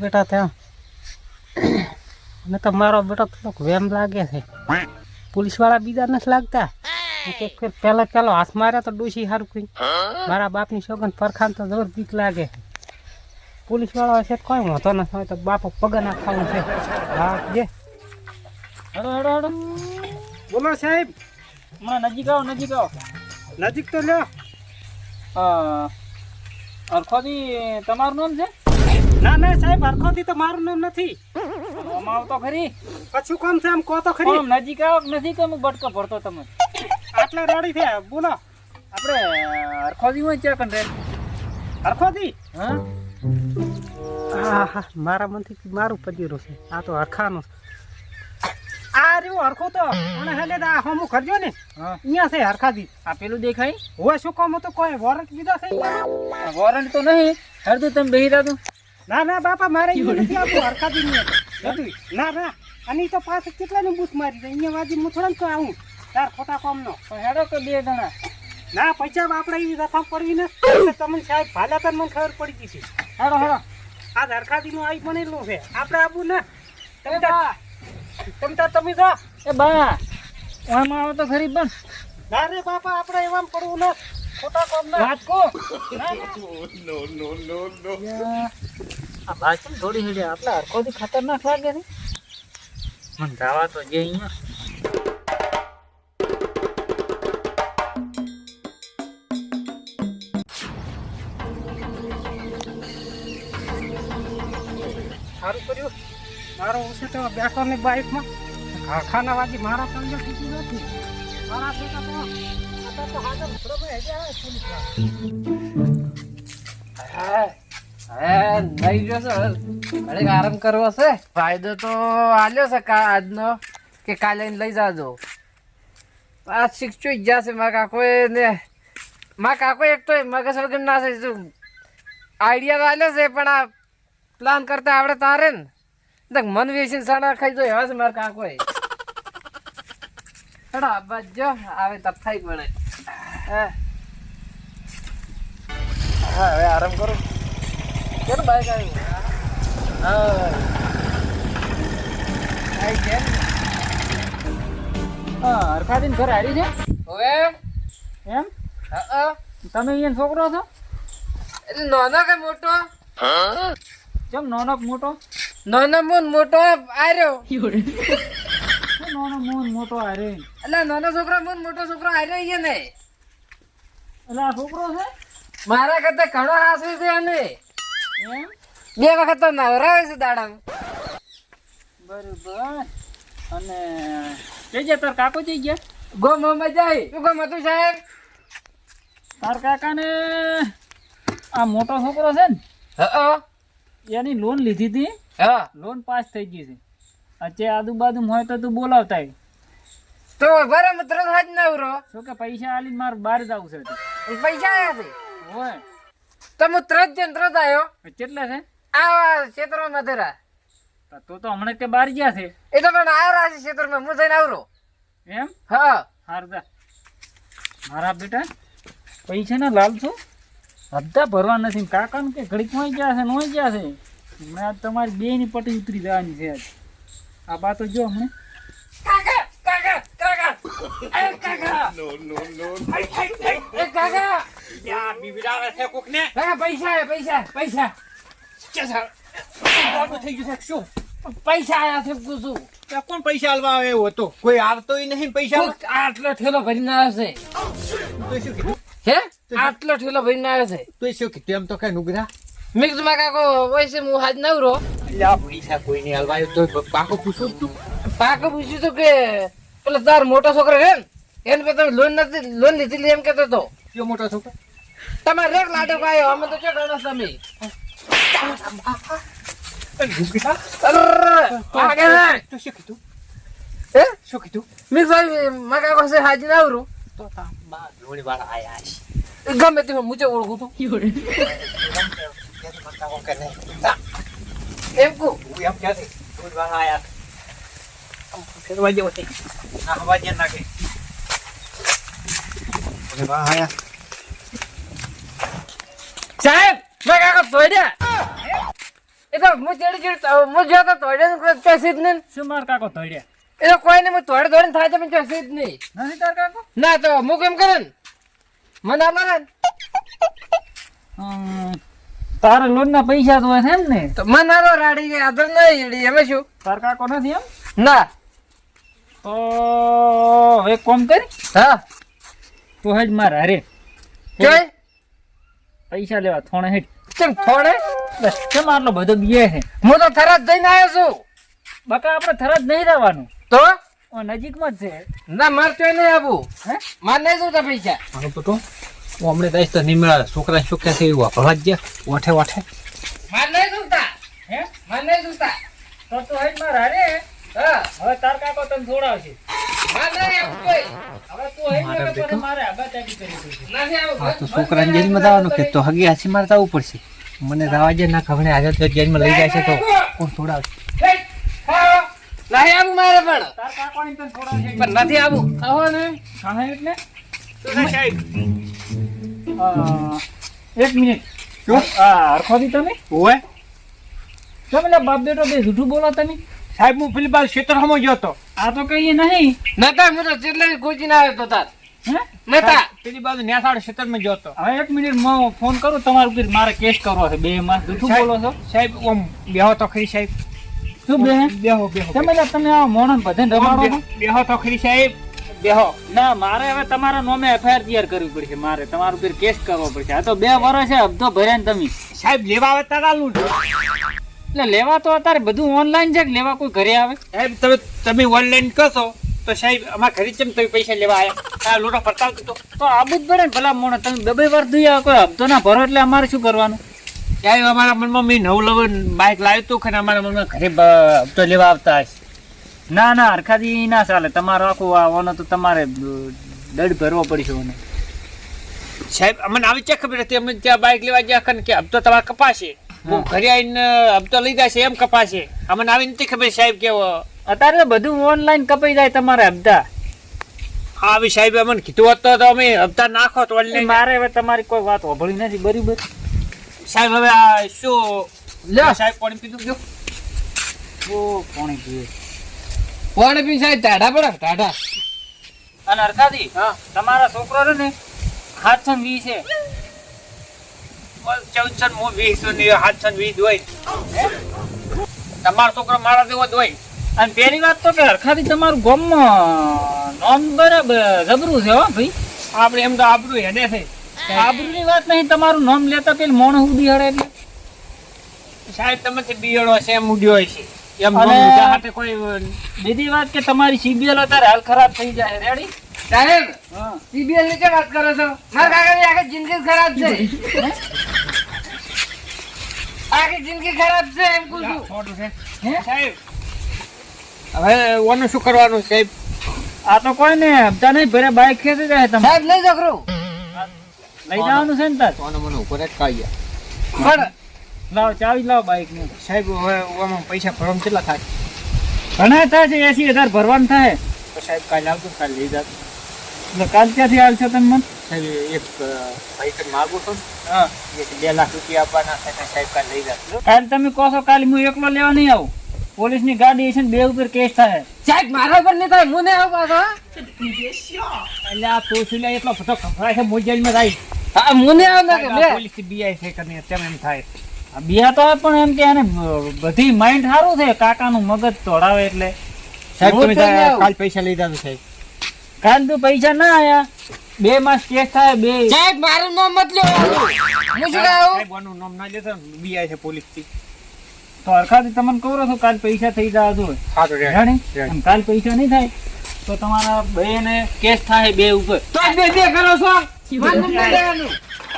બેટા ત્યાં. અને તો મારો બેટો થોડોક વેમ લાગે છે. પોલીસવાળા બીજા નથી લાગતા. પેલા ફેર પહેલા હાથ માર્યા તો ડોસી સારું કઈ. મારા બાપની સોગન પરખાન તો જોર બીક લાગે પોલીસવાળા છે કોઈ વાંધો નથી હોય તો બાપો પગા ના ખાવું છે. હા જે હડો હડો હડો બોલો સાહેબ. હમણાં નજીક આવો નજીક આવો. નજીક તો લ્યો. અરખોથી તમારું નામ છે? ના ના સાહેબ હરખોથી તો મારું નામ નથી. આમાં તો ખરી. કશું કોમ છે આમ કહો તો ખરી. આમ નજીક આવો નથી કે હું બટકો ભરતો તમે આટલા રડી થયા બોલો. આપણે અરખોથી હોય ચેક રે હરખોથી? હા? મારા મનથી મારું પદીરું છે. આ તો હરખાનું આ રહ્યું હરખો તો. અને હેલે આ હમું કરજો ને. અહીંયા છે હરખાથી. આ પેલું દેખાય? હોય શું કામ તો કોઈ વોરંટ લીધો છે વોરંટ તો નહીં. હરદું તમે બેહી રહ્યા ના ના બાપા મારે અહીંયા નથી નહીં હતું. હતું. ના ના. અને તો પાછળ કેટલાની બૂથ મારી છે? અહીંયા વાજી હું થોડા તો આવું. તાર ખોટા કામનો. પણ હેડો કે બે જણા. ના પૈસા આપણે એવી રકમ પડવી ને તમને સાહેબ ભાલા તને મને ખબર પડી ગઈ છે. હેડો હેડો. આ હરખાથી આવી બનેલું છે. આપણે આવું ને તમે તમે તાર તમે જા. એ બા. આમાં આવો તો ખરી બન. ના રે બાપા આપણે એવામ પડવું ને ખોટા કામ ના વાત કો આ ભાષણ થોડી હેડે. આપણે હરખોથી ખતરનાક લાગે ને. મને જવા તો જે અહીંયા. સારું કર્યું. મારો ઉછે તો બેઠો ને બાઇકમાં કારખાના વાજી મારા તમને કીધું નથી. મારા બેટા તો અત્યારે તો હાજર બરોબર હેડે આવે પોલીસવાળા. નહીં જોશે ઘડીક આરામ કરવો છે. ફાયદો તો આલ્યો છે કા આજનો, કે કાલે લઈ જાજો. આ શીખશું જ જશે મારા કાકોએ ને, મારા કાકો એક તો મગજ વગર ના છે આઈડિયા આલ્યો છે, પણ આ પ્લાન કરતા આવડે તારે ને. દેખ, મન વેચીને સાડા ખાઈ જો એવા છે મારા કાકોએ હેડો બસ જો, આવે તપ થાય પડે હા, હવે આરામ કરો. કેમ બાઈક આવ્યું હા. કેમ હા હરખાદીન ઘર હારી છે? હવે? એમ? હા તમે અહીંયા છોકરો છો? એટલે નાનો કે મોટો? કેમ નાનો મોટો? નાનો મોન મોટો આર્યો નાનો મોન મોટો હારે એટલે નાનો છોકરો મોન મોટો છોકરો આર્યો અહીંયા ને એટલે આ છોકરો છે? મારા કરતા ઘણો હાસવી છે અને બે વખત તો નવરાવે છે દાડામાં. બરોબર. અને જઈ ગયા તાર કાકો જઈ ગયા? ગોમ જાય. શું ગમ હતું સાહેબ? તાર કાકાને આ મોટો છોકરો છે ને હા એની લોન લીધી હતી. હા. લોન પાસ થઈ ગઈ છે. અત્યારે આજુબાજુ હોય તો તું બોલાવતા. તો બરાબર તરત હાજ નવરો શું કે પૈસા આલી મારે બહાર જવું છે હજી. પૈસા આવ્યા છે? હોય. તો હું જણ જઈને આવ્યો કેટલા છે? આ ક્ષેત્રમાં ધરા. તો તું તો હમણાં કે બહાર ગયા છે. એ તો પણ આ રાશિ ક્ષેત્રમાં હું થઈને આવરો. એમ? હા. હારદા મારા બેટા પૈસા ના લાલ છો? હપ્તા ભરવા નથી. કાકા કે ઘડીકમાં ગયા છે નોઈ ગયા છે. હમણાં આજ તમારી બે ની પટી ઉતરી જવાની છે આજ. આ બા તો જો હમણાં. કાકા કાકા કાકા. એ કાકા એ કાકા કાકા પૈસા આયા પૈસા પૈસા. થઈ ગયું છે શું? પૈસા આયા છે ત્યાં કોણ પૈસા આલવા આવે એવો હતો કોઈ આવતોય નહીં પૈસા આટલો ઠેલો ભરીને આવ્યો છે. તો શું કીધું? હે? આટલો ઠેલો ભરીને આવ્યો છે. તો શું કીધું? એમ તો કઈ નુગરા? મેં કીધું મારા કાકો વૈસે હું હાજ નવરો. લ્યા પૈસા કોઈ નહીં આલવા આવ્યો તો પાકો પૂછું તું. પાકો પૂછ્યું તો કે પેલો તાર મોટો છોકરો છે ને એને તમે લોન નથી લોન લીધી એમ કેતો તો. કયો મોટો છોકરો? તમારે રેક લાડો કાયો અમે તો ચો ગણો તમે અરર, આગે છે. તો શું કીધું હે? શું કીધું મેં કીધું છે હાજી નવરો તો તા બા લોણી વાળા આયા છે ગમે તે મુજબ ઓળખું તું એમ કુ હું એમ આમ ફેરવા જેવો છે. ના હવા જે નાખે આયા. સાહેબ મેં કાકો સોડ્યા એ તો હું ચડી ચડી હું જો તો તોડે ચોસી જ નહીં. શું માર કાકો તળ્યા એ તો કોઈ નહીં હું તોડે તોડે થાય છે પણ ચોસી જ નહીં. નથી તાર કાકો? ના તો હું કેમ કરે ને. મને આ મારે હમ, તારે લોન ના પૈસા તો છે એમ ને? તો મને આલો રાડી આદર નહીં એડી એમાં શું? તાર કાકો નથી એમ? ના. તો એક કામ કરી. હા. તું હજ માર હારે. જોઈ પૈસા લેવા થોણે હેઠ. કેમ થોડે બસ કેમ આટલો બધો બીએ છે. હું તો થરાદ જઈને આવ્યો છું. બકા આપણે થરાદ નહીં રહેવાનું. તો? ઓ નજીકમાં જ છે. ના મારે તો નહીં આવું. હે? મારે નહીં જોતા પૈસા. મારો બેટો હું હમણાં દઈશ તો નહીં મળે છોકરા શું કહેશે એવું વાપરવા જ ગયા વાઠે વાઠે મારે નહીં જોતા. હે? મારે નહીં જોતા. તો તું હેડ માર હારે. હા હવે તાર કાકો તને છોડાવશે છોકરાને જેલમાં જવાનું કે તો હગી હાસી મારે આવવું પડશે. મને જવા દે ના ખબર આજે તો જેલમાં લઈ જાય છે તો કોણ છોડાવશે નહીં આવું મારે પણ. તાર કાકોને તને છોડાવશે પણ નથી આવું. આવો ને. એટલે? એક મિનિટ. આ હરખોથી તમે? હોય તમે લે બાપ બેટો બે જૂઠું બોલો તમે? સાહેબ હું પેલી બાજુ ક્ષેત્ર હમો ગયો હતો. આ તો કહીએ નહીં. નતા હું તો જેટલે ગોચી ના આવ્યો તો તાર. હે? નતા. પેલી બાજુ ન્યાસાડ ક્ષેત્રમાં ગયો હતો. હવે એક મિનિટ હું ફોન કરું તમારું ઉપર મારે કેસ કરવો છે. બે માસ જૂઠું બોલો છો. સાહેબ ઓમ બેહો તો ખરી સાહેબ. શું બે? બેહો બેહો તમે લે તમે આ મોણન બધાને રમાડો બેહો તો ખરી સાહેબ. બેહો. ના મારે હવે તમારા નોમે એફઆઈઆર તૈયાર કરવી પડશે મારે. તમારું ઉપર કેસ કરવો પડશે. આ તો બે વર્ષ છે હપ્તો ભર્યા ને તમે. સાહેબ લેવા આવે તારાલું એટલે લેવા તો અત્યારે બધું ઓનલાઈન છે લેવા કોઈ ઘરે આવે? સાહેબ તમે તમે ઓનલાઈન કરશો તો સાહેબ અમારા ઘરે કેમ તમે પૈસા લેવા આવ્યા આ લોટો ફરતા તો તો આબુ જ પડે ને ભલા મોણો તમે બે બે વાર ધોઈ આવો કોઈ હપ્તો ના ભરો એટલે અમારે શું કરવાનું? સાહેબ અમારા મનમાં મેં નવું લવન બાઇક લાવ્યું હતું ખરે અમારા મનમાં ઘરે હપ્તો લેવા આવતા હશે. ના ના હરખાથી ના ચાલે. તમારો આખું આવવાનો તો તમારે દડ ભરવો પડશે મને. સાહેબ અમને આવી ચેક ખબર હતી? અમે ત્યાં બાઇક લેવા ગયા કન કે હપ્તો તમારે કપાશે. હું ઘરે આવીને હપ્તો લઈ છે એમ કપાશે. અમને આવી નથી ખબર સાહેબ કેવો. અત્યારે બધું ઓનલાઈન કપાઈ જાય તમારે હપ્તા. હા આવી સાહેબ અમને કીધું હોત તો અમે હપ્તા નાખો તો મારે હવે તમારી કોઈ વાત હોભળી નથી બરાબર? સાહેબ હવે આ શું? લ્યો સાહેબ પાણી પીધું ગયો ઓ કોણે પીએ. કોણ પી સાહેબ ટાઢા પડે ટાઢા. અને હરખાથી હા. તમારા છોકરો ને સાતસો વીસ છે. ચૌદસો હું વીસ ને સાતસો વીસ હોય તમારો છોકરો મારા જેવો જ હોય અને પહેલી વાત તો કે હરખાથી તમારું ગામમાં નોમ બરાબર જબરું છે હો ભાઈ. આપણે એમ તો આબરું હેડે છે. આબરૂની વાત નહીં તમારું નામ લેતા પેલી મોણ સુધી હળે એટલે. સાહેબ તમે તે બિયડો છે એમ ઉડ્યો હોય છે. એમ અને- લીધા હાથે કોઈ બીજી વાત કે તમારી સીબીએલ અત્યારે હાલ ખરાબ થઈ જાય રેડી સાહેબ હા. સીબીએલની કેમ વાત કરો છો? મારા કાકાની આખી જિંદગી ખરાબ છે. આખી જિંદગી ખરાબ છે એમ કહું છું. ખોટું છે. સાહેબ. હવે ઓનું શું કરવાનું સાહેબ? આ તો કોઈ ને હપ્તા નહીં ભરે બાઈક ખેંચી જાય તમે. સાહેબ લઈ જકરો લઈ જવાનું છે ને તાર. ઓનો મને ઉપર જ કાઢી પણ લાવો ચાવી લાવો બાઇક ને. સાહેબ હવે ઓમાં પૈસા ભરવામાં કેટલા થાય? ઘણા થાય છે એસી હજાર ભરવાનું થાય. તો સાહેબ કાલે આવજો કાલે લઈ એટલે કાલ ક્યાંથી આવશે તમે મને? સાહેબ એક ભાઈ તો માગું છું. હા. બે લાખ રૂપિયા આપવાના છે સાહેબ કાલે લઈ જાવ કાલ તમે કહો છો કાલે હું એકલો લેવા નહીં આવું. પોલીસની ગાડી છે ને બે ઉપર કેસ થાય. સાહેબ મારા પર નહીં થાય હું નહીં આવું પાછો. એટલે આ તોસીલા એટલો બધો ખભરાય છે મોજેલમાં જાય હા હું નહીં આવું ના પોલીસથી બીઆઈ છે કરીને તેમ એમ થાય. આ બિયા તો પણ એમ કે એને બધી માઇન્ડ સારું છે. કાકાનું મગજ તોડાવે એટલે. સાહેબ તમે. કાલ પૈસા લઈ જાવ સાહેબ. કાલ તો પૈસા ના આયા. બે માસ કેસ થાય બે. સાહેબ મારું નામ મત લો. હું શું કહું સાહેબ આનું નામ ના લેતો બીઆઈ છે પોલીસથી તો હરખાથી તમને કહું છું કાલ પૈસા થઈ જવા સારું જાણી? કાલ પૈસા નહીં થાય તો તમારા બે ને કેસ થાય બે ઉપર. તો બે બે કરો છો.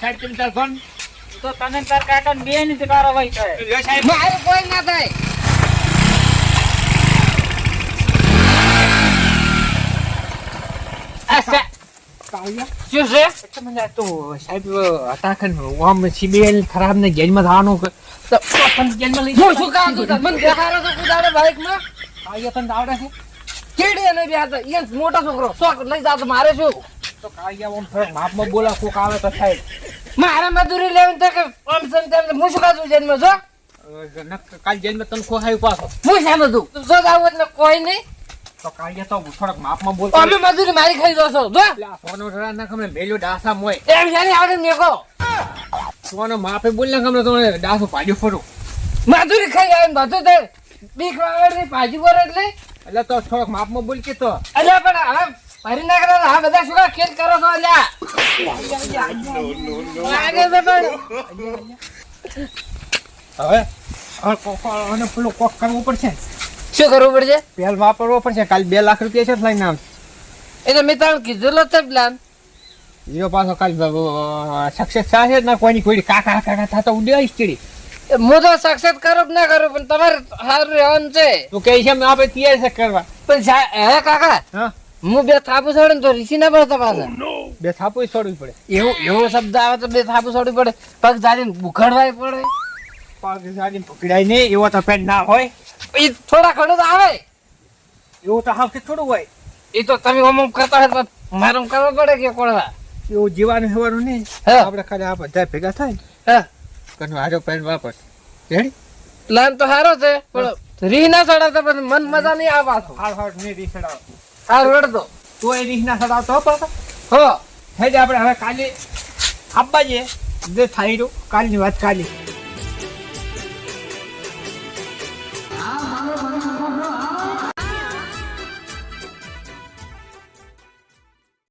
સાહેબ તમે ફોન. તો તને તાર કાકા બે ની કારો થાય. સાહેબ મારું કોઈ ના થાય આ સા- શું છે તમને તો સાહેબ હતા કે આમ CBL ખરાબ ને જેલમાં થવાનું તો તો તમે જેલમાં લઈ શું કામ છું મને દેખાડો છો કુદાડો બાઈકમાં કાળિયા તને આવડે છે કેડી અને બે હાથ ઈ મોટો છોકરો શોખ લઈ જાવ તો મારે શું તો કાળિયા આમ થોડોક માપમાં બોલા કોક આવે તો સાહેબ મારે મજૂરી લેવી તો કે આમ છે. હું શું છું જેલમાં છો કાલ જઈને તને ખોહાયું પાછો હું બધું તું જો જાવ એટલે કોઈ નહીં તો કાલે તો થોડાક માપમાં બોલ અમે મજૂરી મારી ખાઈ દો છો જો સોનો ઢળા ના ખમે બેલ્યો ડાસા મોય એમ છે ને આગળ મેકો. સોનો માપે બોલ ના ખમે તો ડાસો પાડ્યો ફરું. મજૂરી ખાઈ આવે બધું તે બીક વાગડની ભાજી પર એટલે? એટલે તો થોડાક માપમાં બોલ કે તો. અલ્યા પણ હવે ભરી ના કરો આ બધા શું ખેત કરો છો અલ્યા? લાગે છે પણ. હવે હવે અને પેલું કોક કરવું પડશે. શું કરવું પડશે? પેલ વાપરવો પડશે. કાલ બે લાખ રૂપિયા છે લઈને આવ એટલે મેં તમને કીધું તો પ્લાન ઈયો પાછો કાલ સક્સેસ થશે ના કોઈની કોઈ કાકા કાકા થતો ઉડ્યો ચીડી હું તો સક્સેસ કરું કે ના કરું પણ તમારે સારું રહેવાનું છે. તું કહે છે આપણે તૈયાર છે કરવા. પણ હે કાકા? હા? હું બે થાપુ છોડે ને તો રીસી ના પડે તમારે. બે થાપુ છોડવી પડે. એવો એવો શબ્દ આવે તો બે થાપુ છોડવી પડે. પગ જાડીને ભૂખડવાય પડે. પગ પકડાય નહીં એવો તો પેન ના હોય. એ થોડા ઘણું તો આવે. એવું તો હાવથી થોડું હોય. એ તો તમે ઓમ કરતા હોય તો મારું કરવો પડે કે કોળવા એવું જીવાનું હેવાનું નહીં. આપણે ખાલી આ બધા ભેગા થાય હા. કનો હારો પેન વાપર. રેડી? પ્લાન તો સારો છે પણ રી ના ચડાવતા પણ મન મજા નહીં આવવા તો હાલ હાલ નહીં રીહ સડાવતો હાલ રડતો. તો એ રીહ ના સડાવતો પાછા. હો. થઈ આપણે હવે કાલે આપવા જઈએ જે થાય રહ્યું કાલની વાત કાલે. 好好的好的很快乐啊。